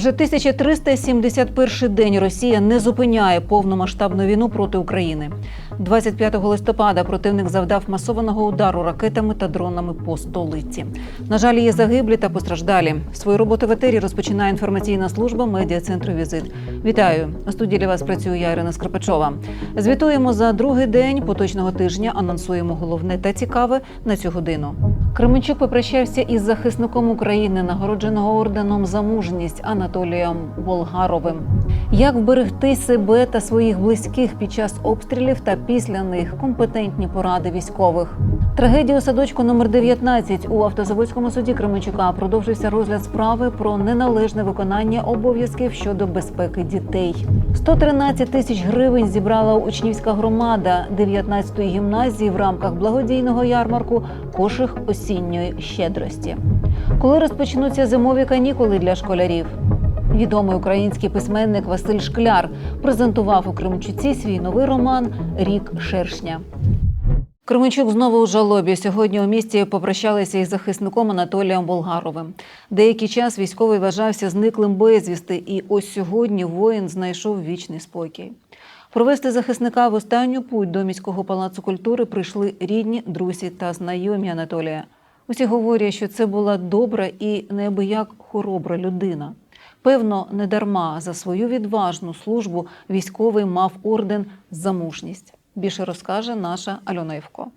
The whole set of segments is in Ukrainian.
Вже 1371 день Росія не зупиняє повномасштабну війну проти України. 25 листопада противник завдав масованого удару ракетами та дронами по столиці. На жаль, є загиблі та постраждалі. Свою роботу в етері розпочинає інформаційна служба медіа центру Візит. Вітаю у студії для вас. Працює я Ірина Скрипачова. Звітуємо за другий день поточного тижня. Анонсуємо головне та цікаве на цю годину. Кременчук попрощався із захисником України, нагородженого орденом за мужність Анатолієм Болгаровим. Як вберегти себе та своїх близьких під час обстрілів та після них компетентні поради військових. Трагедія у садочку номер 19 у автозаводському суді Кременчука продовжився розгляд справи про неналежне виконання обов'язків щодо безпеки дітей. 113 тисяч гривень зібрала учнівська громада 19-ї гімназії в рамках благодійного ярмарку Кошик осінньої щедрості. Коли розпочнуться зимові канікули для школярів? Відомий український письменник Василь Шкляр презентував у Кременчуці свій новий роман Рік шершня. Кременчук знову у жалобі. Сьогодні у місті попрощалися із захисником Анатолієм Болгаровим. Деякий час військовий вважався зниклим безвісти, і ось сьогодні воїн знайшов вічний спокій. Провести захисника в останню путь до міського палацу культури прийшли рідні, друзі та знайомі Анатолія. Усі говорять, що це була добра і неабияк хоробра людина. Певно, не дарма за свою відважну службу військовий мав орден за мужність. Більше розкаже наша Альона Євко.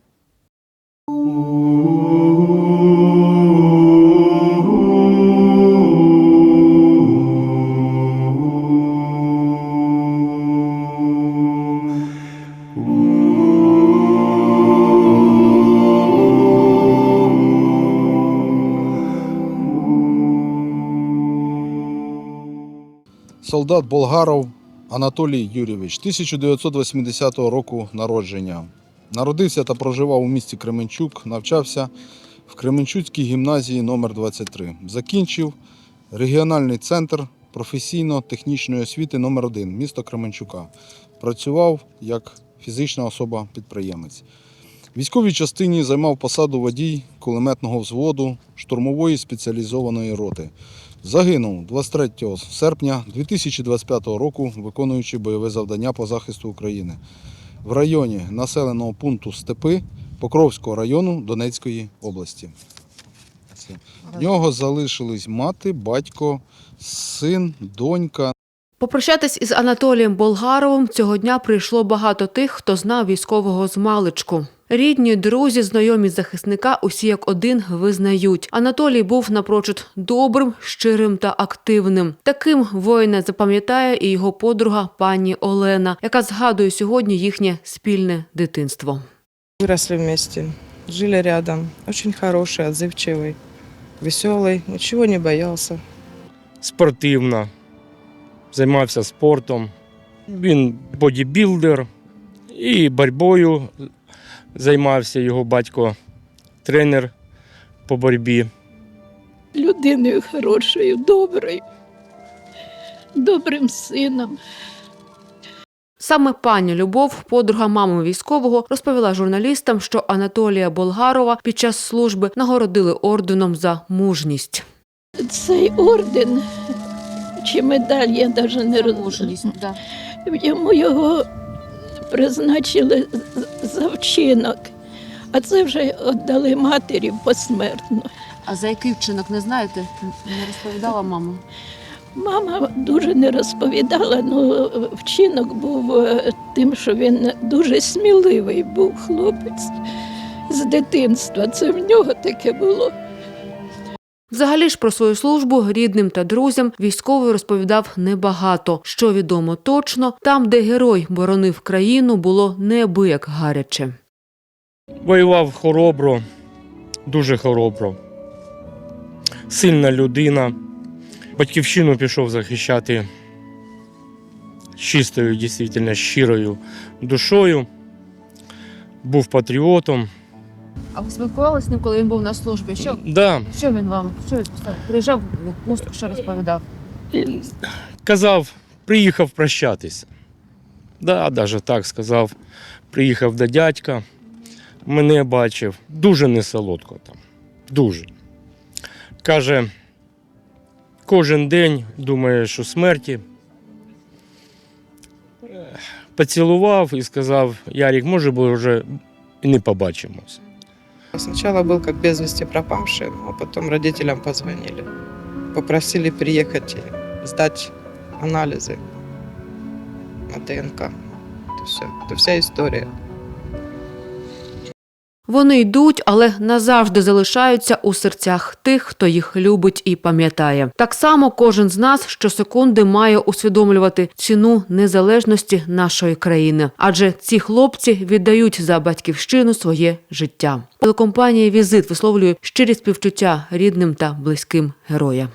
Солдат Болгаров Анатолій Юрійович, 1980 року народження. Народився та проживав у місті Кременчук, навчався в Кременчуцькій гімназії номер 23 Закінчив регіональний центр професійно-технічної освіти номер 1 місто Кременчука. Працював як фізична особа-підприємець. Військовій частині займав посаду водій кулеметного взводу штурмової спеціалізованої роти. Загинув 23 серпня 2025 року, виконуючи бойове завдання по захисту України в районі населеного пункту Степи Покровського району Донецької області. В нього залишились мати, батько, син, донька. Попрощатись із Анатолієм Болгаровим цього дня прийшло багато тих, хто знав військового з маличку. Рідні, друзі, знайомі захисника усі як один визнають. Анатолій був напрочуд добрим, щирим та активним. Таким воїна запам'ятає і його подруга пані Олена, яка згадує сьогодні їхнє спільне дитинство. Выросли вместе, жили рядом. Очень хороший, отзывчивый, веселый, ничего не боялся. спортивно, займався спортом. Він бодібілдер і боротьбою займався його батько, тренер по боротьбі. людиною хорошою, доброю, добрим сином. Саме пані Любов, подруга мами військового, розповіла журналістам, що Анатолія Болгарова під час служби нагородили орденом за мужність. Цей орден чи медаль, я навіть не розумію. Йому його призначили за вчинок, а це вже віддали матері посмертно. А за який вчинок не знаєте? Не розповідала мама. Мама дуже не розповідала, але вчинок був е, тим, що він дуже сміливий був хлопець з дитинства. Це в нього таке було. Взагалі ж про свою службу рідним та друзям військовий розповідав небагато. Що відомо точно, там, де герой боронив країну, було неабияк гаряче. Воював хоробро, дуже хоробро. Сильна людина. Батьківщину пішов захищати чистою, дійсно щирою душою. Був патріотом. А ви спілкувалися з ним, коли він був на службі? Що, Да, що він вам? Що він сказав? Приїжджав, в ну, що розповідав? казав Приїхав прощатися. Да, навіть так сказав. Приїхав до дядька, мене бачив. Дуже несолодко там. Дуже. Каже, кожен день думає, що смерті. Поцілував і сказав: Ярік, може, бо вже і не побачимось. Сначала был как без вести пропавший, а потом родителям позвонили. Попросили приехать и сдать анализы на ДНК. Это все. Это вся история. Вони йдуть, але назавжди залишаються у серцях тих, хто їх любить і пам'ятає. Так само кожен з нас щосекунди має усвідомлювати ціну незалежності нашої країни, адже ці хлопці віддають за батьківщину своє життя. Телекомпанія Візит висловлює щирі співчуття рідним та близьким героя.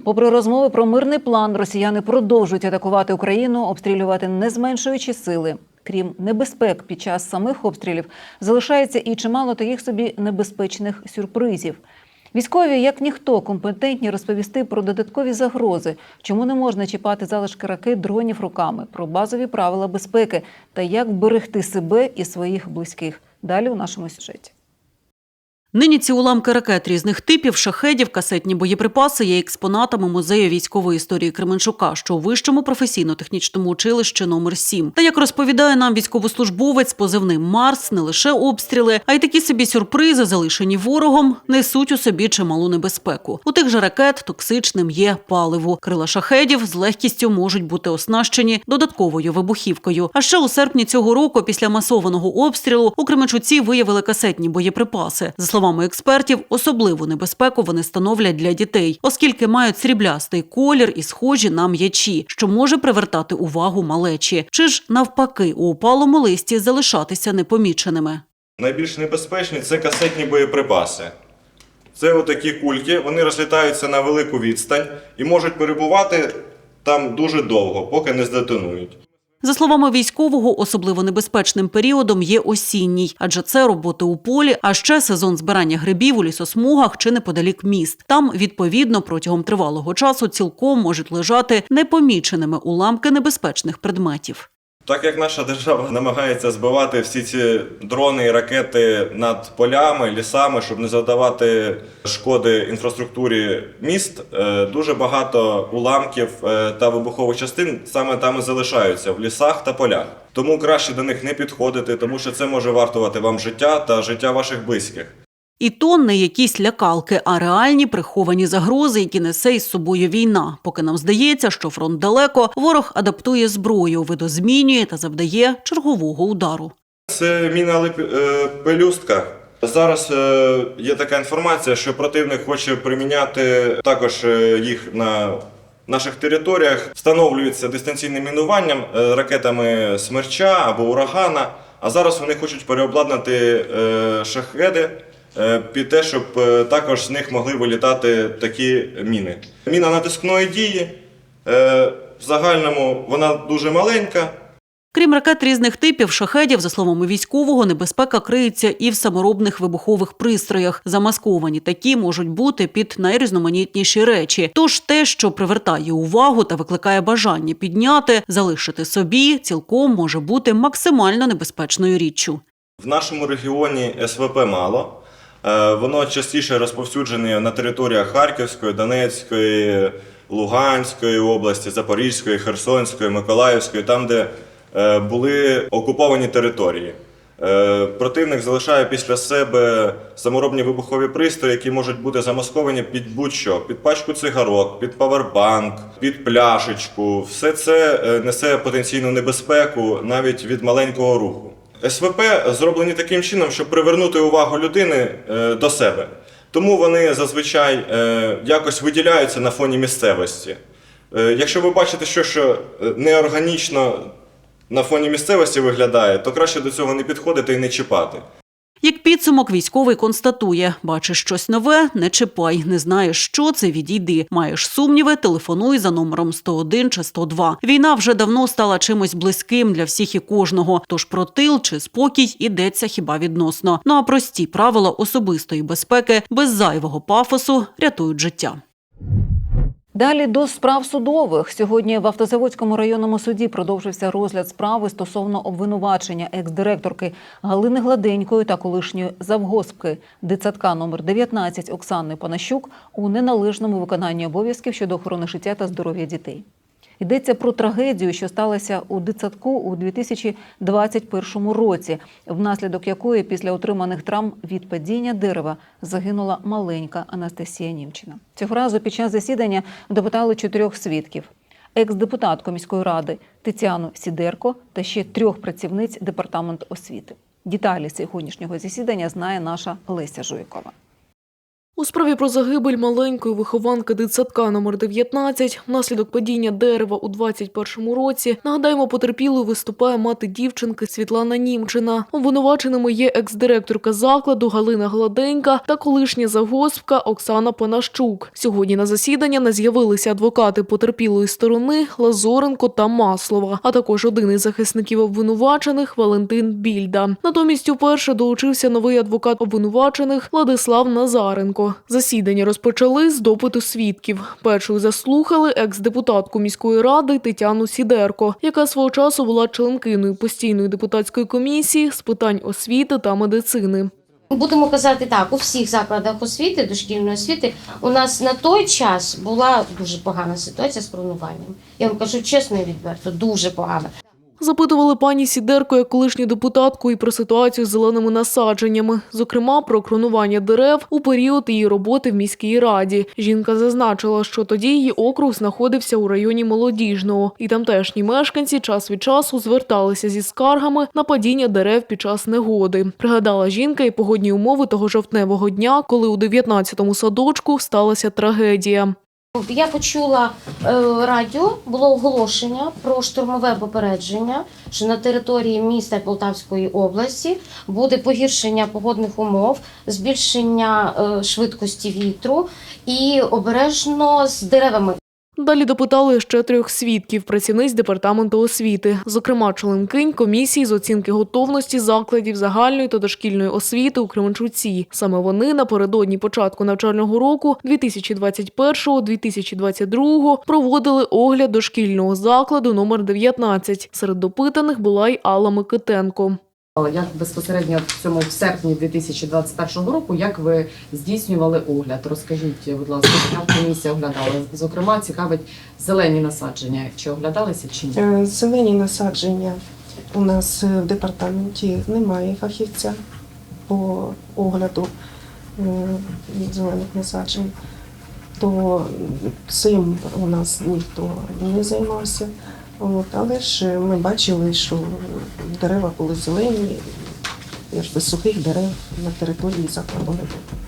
Попри розмови про мирний план, росіяни продовжують атакувати Україну, обстрілювати не зменшуючи сили. Крім небезпек під час самих обстрілів, залишається і чимало таких собі небезпечних сюрпризів. Військові, як ніхто, компетентні розповісти про додаткові загрози, чому не можна чіпати залишки ракет дронів руками, про базові правила безпеки та як вберегти себе і своїх близьких. Далі у нашому сюжеті. Нині ці уламки ракет різних типів, шахедів, касетні боєприпаси є експонатами музею військової історії Кременчука, що у вищому професійно-технічному училищі номер 7 Та як розповідає нам військовослужбовець з позивним Марс, не лише обстріли, а й такі собі сюрпризи, залишені ворогом, несуть у собі чималу небезпеку. У тих же ракет токсичним є паливо. Крила шахедів з легкістю можуть бути оснащені додатковою вибухівкою. А ще у серпні цього року, після масованого обстрілу, у Кременчуці виявили касетні боєприпаси. За словами експертів, особливу небезпеку вони становлять для дітей, оскільки мають сріблястий колір і схожі на м'ячі, що може привертати увагу малечі, чи ж навпаки у опалому листі залишатися непоміченими. Найбільш небезпечні це касетні боєприпаси. Це отакі кульки, вони розлітаються на велику відстань і можуть перебувати там дуже довго, поки не здетонують. За словами військового, особливо небезпечним періодом є осінній, адже це роботи у полі, а ще сезон збирання грибів у лісосмугах чи неподалік міст. Там, відповідно, протягом тривалого часу цілком можуть лежати непоміченими уламки небезпечних предметів. Так як наша держава намагається збивати всі ці дрони і ракети над полями, лісами, щоб не завдавати шкоди інфраструктурі міст, е, дуже багато уламків е, та вибухових частин саме там і залишаються в лісах та полях. Тому краще до них не підходити, тому що це може вартувати вам життя та життя ваших близьких. І то не якісь лякалки, а реальні приховані загрози, які несе із собою війна. Поки нам здається, що фронт далеко, ворог адаптує зброю, видозмінює та завдає чергового удару. Це міна е, пелюстка. Зараз е, є така інформація, що противник хоче приміняти також е, їх на наших територіях. Встановлюється дистанційним мінуванням ракетами смерча або урагана. А зараз вони хочуть переобладнати шахеди під те, щоб е, також з них могли вилітати такі міни. Міна натискної дії. е, В загальному вона дуже маленька. Крім ракет різних типів, шахедів, за словами військового, небезпека криється і в саморобних вибухових пристроях. Замасковані такі можуть бути під найрізноманітніші речі. Тож те, що привертає увагу та викликає бажання підняти, залишити собі, цілком може бути максимально небезпечною річчю. В нашому регіоні СВП мало. Е, Воно частіше розповсюджене на територіях Харківської, Донецької, Луганської області, Запорізької, Херсонської, Миколаївської, там, де е, були окуповані території. Е, Противник залишає після себе саморобні вибухові пристрої, які можуть бути замасковані під будь-що, під пачку цигарок, під павербанк, під пляшечку. Все це несе потенційну небезпеку навіть від маленького руху. СВП зроблені таким чином, щоб привернути увагу людини е, до себе. Тому вони зазвичай е, якось виділяються на фоні місцевості. Е, Якщо ви бачите, що, що неорганічно на фоні місцевості виглядає, то краще до цього не підходити і не чіпати. Як підсумок, військовий констатує: бачиш щось нове, не чіпай, не знаєш, що це відійди. Маєш сумніви, телефонуй за номером 101 чи 102. Війна вже давно стала чимось близьким для всіх і кожного. Тож про тил чи спокій ідеться хіба відносно. Ну а прості правила особистої безпеки без зайвого пафосу рятують життя. Далі до справ судових. Сьогодні в Автозаводському районному суді продовжився розгляд справи стосовно обвинувачення екс-директорки Галини Гладенької та колишньої завгоспки дитсадка номер 19 Оксани Панащук у неналежному виконанні обов'язків щодо охорони життя та здоров'я дітей. Йдеться про трагедію, що сталася у дитсадку у 2021 році, внаслідок якої після отриманих травм від падіння дерева загинула маленька Анастасія Німчина. Цього разу під час засідання допитали чотирьох свідків: екс-депутатку міської ради Тетяну Сідерко та ще трьох працівниць департаменту освіти. Деталі сьогоднішнього засідання знає наша Леся Жуйкова. У справі про загибель маленької вихованки дитсадка номер 19 внаслідок падіння дерева у 21-му році, нагадаємо, потерпілою виступає мати дівчинки Світлана Німчина. Обвинуваченими є екс-директорка закладу Галина Гладенька та колишня завгоспка Оксана Панащук. Сьогодні на засідання не з'явилися адвокати потерпілої сторони Лазоренко та Маслова, а також один із захисників обвинувачених Валентин Більда. Натомість уперше долучився новий адвокат обвинувачених Владислав Назаренко. Засідання розпочали з допиту свідків. Першою заслухали екс-депутатку міської ради Тетяну Сідерко, яка свого часу була членкиною постійної депутатської комісії з питань освіти та медицини. Будемо казати так, у всіх закладах освіти, дошкільної освіти, у нас на той час була дуже погана ситуація з коронуванням. Я вам кажу чесно і відверто, дуже погана. Запитували пані Сідерко як колишню депутатку і про ситуацію з зеленими насадженнями, зокрема про кронування дерев у період її роботи в міській раді. Жінка зазначила, що тоді її округ знаходився у районі молодіжного, і тамтешні мешканці час від часу зверталися зі скаргами на падіння дерев під час негоди. Пригадала жінка і погодні умови того жовтневого дня, коли у 19-му садочку сталася трагедія. Я почула е, радіо, було оголошення про штурмове попередження, що на території міста Полтавської області буде погіршення погодних умов, збільшення е, швидкості вітру і обережно з деревами. Далі допитали ще трьох свідків працівниць департаменту освіти, зокрема членкинь комісії з оцінки готовності закладів загальної та дошкільної освіти у Кременчуці. Саме вони напередодні початку навчального року 2021-2022 проводили огляд дошкільного закладу номер 19. Серед допитаних була й Алла Микитенко. Як безпосередньо в цьому в серпні 2021 року, як ви здійснювали огляд? Розкажіть, будь ласка, як комісія оглядала? Зокрема, цікавить зелені насадження. Чи оглядалися чи ні? Е, Зелені насадження у нас в департаменті немає фахівця по огляду е, зелених насаджень, то цим у нас ніхто не займався. От, але ж ми бачили, що дерева були зелені, якби сухих дерев на території закладу не було.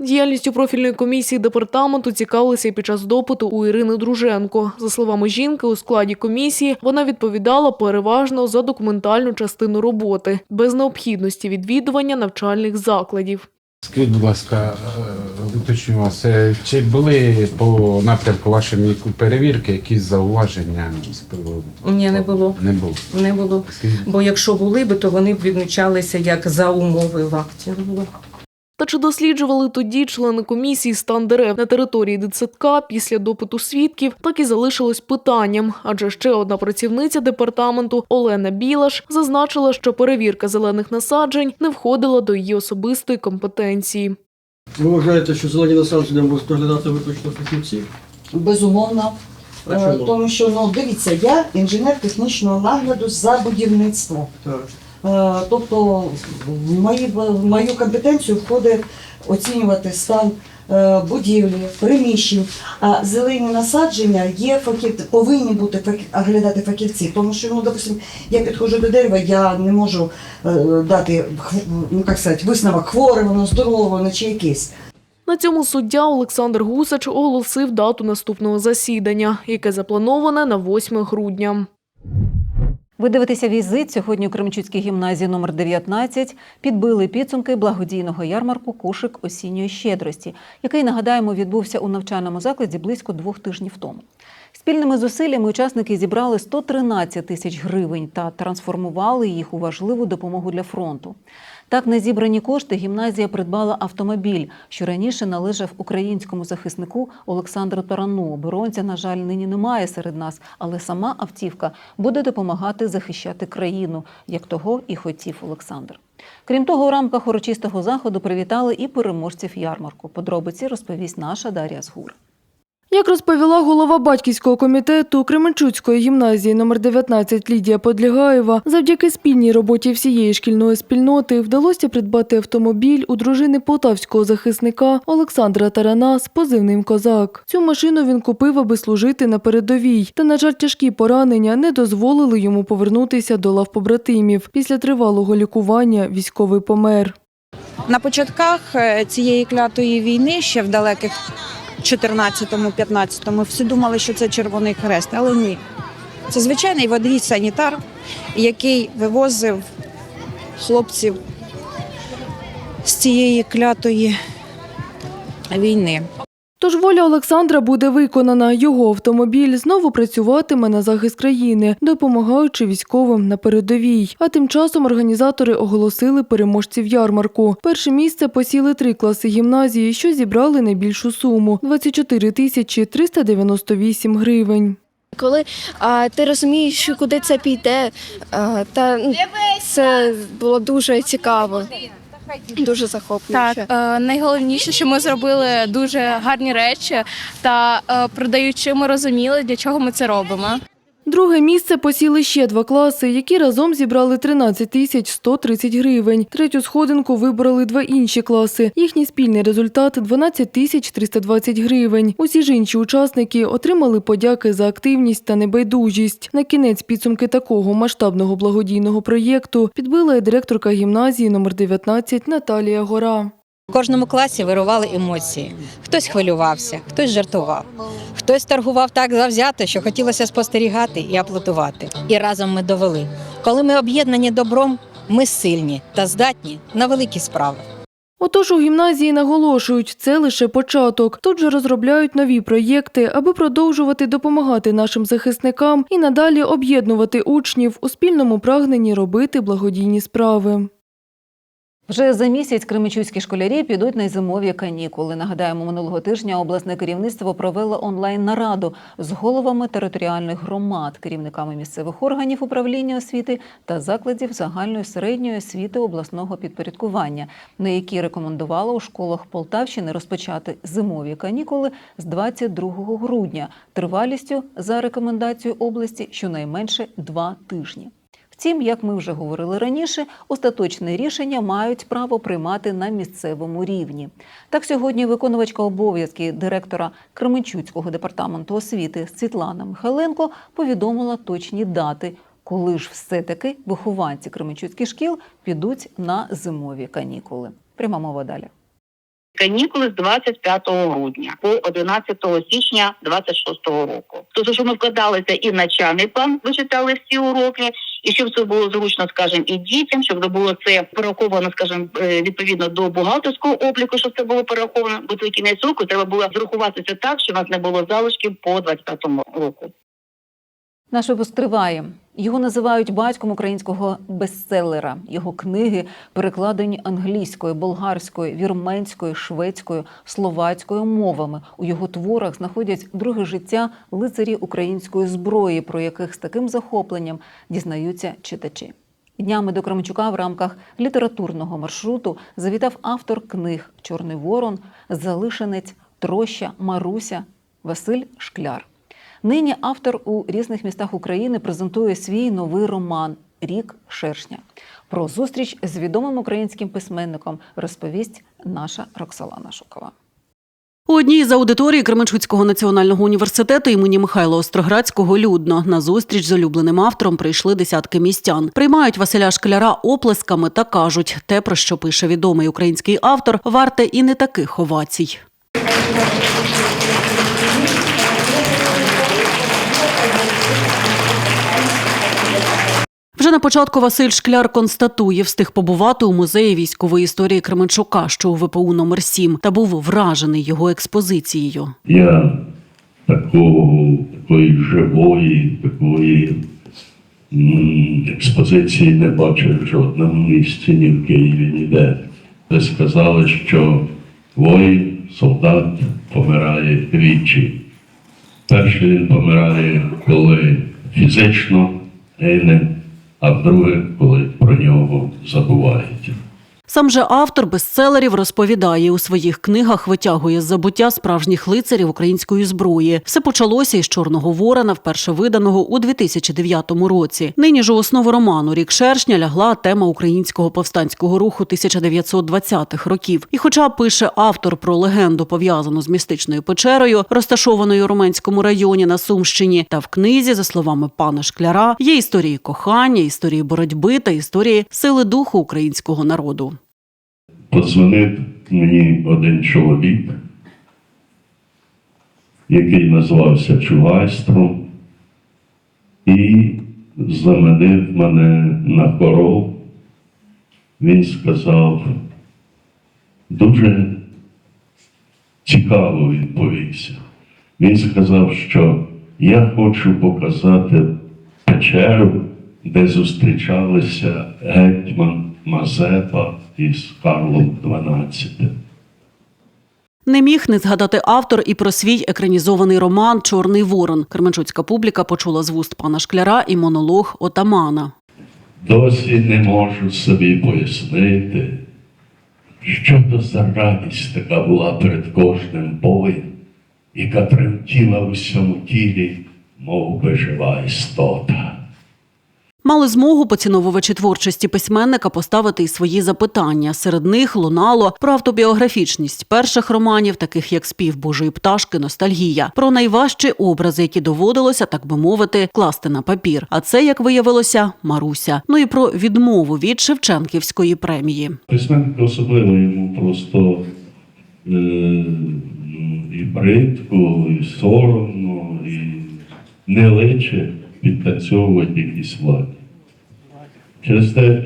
Діяльністю профільної комісії департаменту цікавилися і під час допиту у Ірини Друженко. За словами жінки, у складі комісії вона відповідала переважно за документальну частину роботи, без необхідності відвідування навчальних закладів. Скажіть, будь ласка, е, уточню вас, чи були по напрямку вашої перевірки якісь зауваження з приводу? Ні, не було. Не було. Не було. Скажіть, Бо якщо були би, то вони б відмічалися як за умови в акті. Та чи досліджували тоді члени комісії стан дерев на території дитсадка після допиту свідків, так і залишилось питанням. Адже ще одна працівниця департаменту Олена Білаш зазначила, що перевірка зелених насаджень не входила до її особистої компетенції. Ви вважаєте, що зелені насадження можуть доглядати виключно фахівці? Безумовно. Е? Тому що ну дивіться, я інженер технічного нагляду за будівництво. Так. Е, Тобто в мої- в мою компетенцію входить оцінювати стан е, будівлі, приміщень. А зелені насадження є фахів, повинні бути оглядати фахівці. Тому що, ну, допустим, я підходжу до дерева, я не можу е, дати ну, як сказати, висновок хворе, воно здорове, воно чи якесь. На цьому суддя Олександр Гусач оголосив дату наступного засідання, яке заплановане на 8 грудня. Ви дивитеся візит сьогодні у Кремчуцькій гімназії номер 19 підбили підсумки благодійного ярмарку Кошик осінньої щедрості, який нагадаємо відбувся у навчальному закладі близько двох тижнів тому. Спільними зусиллями учасники зібрали 113 тисяч гривень та трансформували їх у важливу допомогу для фронту. Так, на зібрані кошти гімназія придбала автомобіль, що раніше належав українському захиснику Олександру Тарану. Оборонця, на жаль, нині немає серед нас, але сама автівка буде допомагати захищати країну, як того і хотів Олександр. Крім того, у рамках урочистого заходу привітали і переможців ярмарку. Подробиці розповість наша Дар'я Згур. Як розповіла голова батьківського комітету Кременчуцької гімназії номер 19 Лідія Подлягаєва, завдяки спільній роботі всієї шкільної спільноти вдалося придбати автомобіль у дружини полтавського захисника Олександра Тарана з позивним Козак. Цю машину він купив, аби служити на передовій. Та, на жаль, тяжкі поранення не дозволили йому повернутися до лав побратимів. Після тривалого лікування військовий помер. На початках е, цієї клятої війни, ще в далеких 14-15, всі думали, що це Червоний Хрест, але ні. Це звичайний водій санітар, який вивозив хлопців з цієї клятої війни. Тож воля Олександра буде виконана. Його автомобіль знову працюватиме на захист країни, допомагаючи військовим на передовій. А тим часом організатори оголосили переможців ярмарку. Перше місце посіли три класи гімназії, що зібрали найбільшу суму 24 тисячі 398 гривень. Коли а, ти розумієш, куди це піде, а, та ну, це було дуже цікаво, дуже захоплююче. Так, е, найголовніше, що ми зробили дуже гарні речі, та е, продаючи, ми розуміли, для чого ми це робимо. Друге місце посіли ще два класи, які разом зібрали 13 тисяч 130 гривень. Третю сходинку вибрали два інші класи. Їхній спільний результат 12 тисяч 320 гривень. Усі ж інші учасники отримали подяки за активність та небайдужість. На кінець підсумки такого масштабного благодійного проєкту підбила директорка гімназії номер 19 Наталія Гора. У кожному класі вирували емоції. Хтось хвилювався, хтось жартував, хтось торгував так завзято, що хотілося спостерігати і аплодувати. І разом ми довели. Коли ми об'єднані добром, ми сильні та здатні на великі справи. Отож у гімназії наголошують, це лише початок. Тут же розробляють нові проєкти, аби продовжувати допомагати нашим захисникам і надалі об'єднувати учнів у спільному прагненні робити благодійні справи. Вже за місяць кременчуцькі школярі підуть на зимові канікули. Нагадаємо, минулого тижня обласне керівництво провело онлайн-нараду з головами територіальних громад, керівниками місцевих органів управління освіти та закладів загальної середньої освіти обласного підпорядкування, на які рекомендувало у школах Полтавщини розпочати зимові канікули з 22 грудня, тривалістю за рекомендацією області щонайменше два тижні. Втім, як ми вже говорили раніше, остаточне рішення мають право приймати на місцевому рівні. Так сьогодні виконувачка обов'язки директора Кременчуцького департаменту освіти Світлана Михайленко повідомила точні дати, коли ж все-таки вихованці Кременчуцьких шкіл підуть на зимові канікули. Пряма мова далі. канікули з 25 грудня по 11 січня 26 року. Тобто, що ми вкладалися і в навчальний план, вичитали всі уроки, і щоб це було зручно, скажімо, і дітям, щоб було це пораховано, скажімо, е, відповідно до бухгалтерського обліку, щоб це було пораховано, бо це кінець року треба було зрахуватися так, що у нас не було залишків по 25 року. Наш випуск триває. Його називають батьком українського бестселера. Його книги перекладені англійською, болгарською, вірменською, шведською, словацькою мовами. У його творах знаходять друге життя лицарі української зброї, про яких з таким захопленням дізнаються читачі. Днями до Кременчука в рамках літературного маршруту завітав автор книг Чорний Ворон, Залишенець, Троща, Маруся, Василь Шкляр. Нині автор у різних містах України презентує свій новий роман Рік шершня. Про зустріч з відомим українським письменником розповість наша Роксолана Шукова. У одній з аудиторій Кременчуцького національного університету імені Михайла Остроградського людно на зустріч з улюбленим автором прийшли десятки містян. Приймають Василя Шкляра оплесками та кажуть, те, про що пише відомий український автор, варте і не таких овацій. Вже на початку Василь Шкляр констатує, встиг побувати у музеї військової історії Кременчука, що у ВПУ номер 7 та був вражений його експозицією. Я такого, такої живої, такої експозиції не бачив в жодному місці, ні в Києві, ніде. Де сказали, що воїн, солдат помирає двічі. Перший він помирає, коли фізично гине, а вдруге, коли про нього забувають. Сам же автор бестселерів розповідає у своїх книгах, витягує з забуття справжніх лицарів української зброї. Все почалося із Чорного Ворона, вперше виданого у 2009 році. Нині ж у основу роману Рік шершня лягла тема українського повстанського руху 1920-х років. І, хоча пише автор про легенду, пов'язану з містичною печерою, розташованою у Роменському районі на Сумщині, та в книзі, за словами пана Шкляра, є історії кохання, історії боротьби та історії сили духу українського народу. Подзвонив мені один чоловік, який назвався Чугайстром, і заманив мене на хорол. Він сказав, дуже цікаво відповівся. Він сказав, що я хочу показати печеру, де зустрічалися гетьман Мазепа із Карлом XII. Не міг не згадати автор і про свій екранізований роман Чорний ворон. Кременчуцька публіка почула з вуст пана Шкляра і монолог отамана. Досі не можу собі пояснити, що то за радість така була перед кожним боєм, яка тремтіла в усьому тілі, мов би жива істота. Мали змогу поціновувачі творчості письменника поставити й свої запитання. Серед них лунало про автобіографічність перших романів, таких як спів Божої пташки, ностальгія, про найважчі образи, які доводилося, так би мовити, класти на папір. А це, як виявилося, Маруся. Ну і про відмову від Шевченківської премії. Письменник особливо йому просто е, і бридко, і соромно, і не личе підтанцьовувати якісь влади. Через те, е,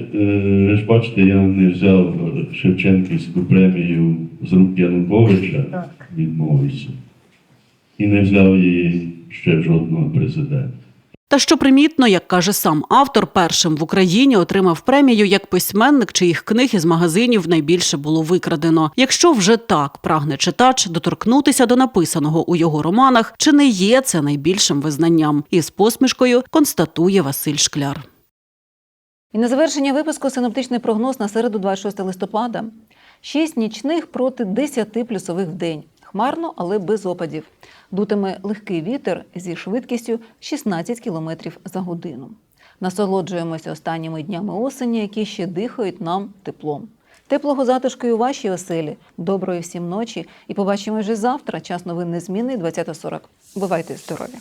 ви ж бачите, я не взяв Шевченківську премію з рук Януковича, відмовився, і не взяв її ще жодного президента. Та що примітно, як каже сам автор, першим в Україні отримав премію як письменник, чиїх книг із магазинів найбільше було викрадено. Якщо вже так прагне читач доторкнутися до написаного у його романах, чи не є це найбільшим визнанням? І з посмішкою констатує Василь Шкляр. І на завершення випуску синоптичний прогноз на середу 26 листопада. Шість нічних проти 10 плюсових в день. Хмарно, але без опадів. Дутиме легкий вітер зі швидкістю 16 км за годину. Насолоджуємося останніми днями осені, які ще дихають нам теплом. Теплого затишку і у вашій оселі, доброї всім ночі і побачимо вже завтра. Час новин незмінний 20.40. Бувайте здорові!